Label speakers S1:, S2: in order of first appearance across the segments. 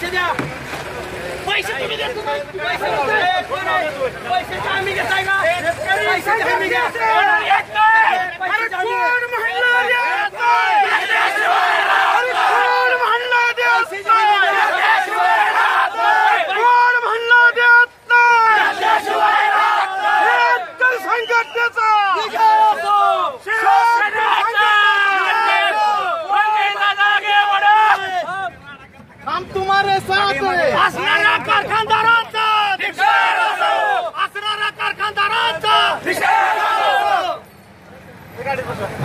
S1: Sedia! Vai ser tu Miguel, vai ser tu me vai
S2: ser tu Miguel, vai
S1: ser tu me vai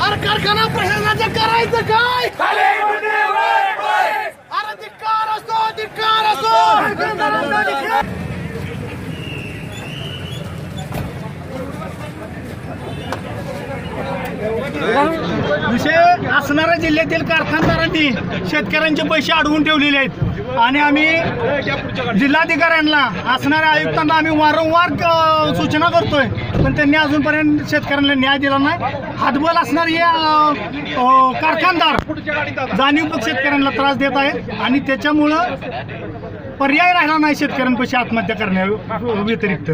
S2: अरे कारखाना प्रशासनाचं करायचं काय? अरे धिक्कार असो धिक्कार असो कारखानदारांचा धिक्कार.
S3: विषय असणाऱ्या जिल्ह्यातील कारखानदारांनी शेतकऱ्यांचे पैसे अडवून ठेवलेले आहेत. आणि आम्ही जिल्हाधिकाऱ्यांना असणाऱ्या आयुक्तांना आम्ही वारंवार सूचना करतोय. पण त्यांनी अजूनपर्यंत शेतकऱ्यांना न्याय दिला नाही. हातबल असणारे हे कारखानदार जाणीवपूर्वक शेतकऱ्यांना त्रास देत आहेत आणि त्याच्यामुळं पर्याय राहिला नाही शेतकऱ्यांपाशी आत्महत्या करण्या व्यतिरिक्त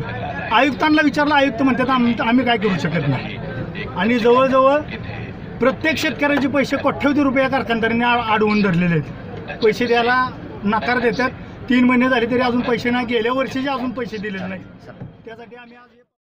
S3: आयुक्तांना विचारलं आयुक्त म्हणतात आम आम्ही काय करू शकत नाही. आणि जवळजवळ प्रत्येक शेतकऱ्याचे पैसे कोट्यवधी रुपये या कारखानदारांनी अडवून धरलेले आहेत. पैसे द्यायला नकार देतात. तीन महिने झाले तरी अजून पैसे नाही. गेल्या वर्षीचे अजून पैसे दिलेले नाहीत. त्यासाठी आम्ही आज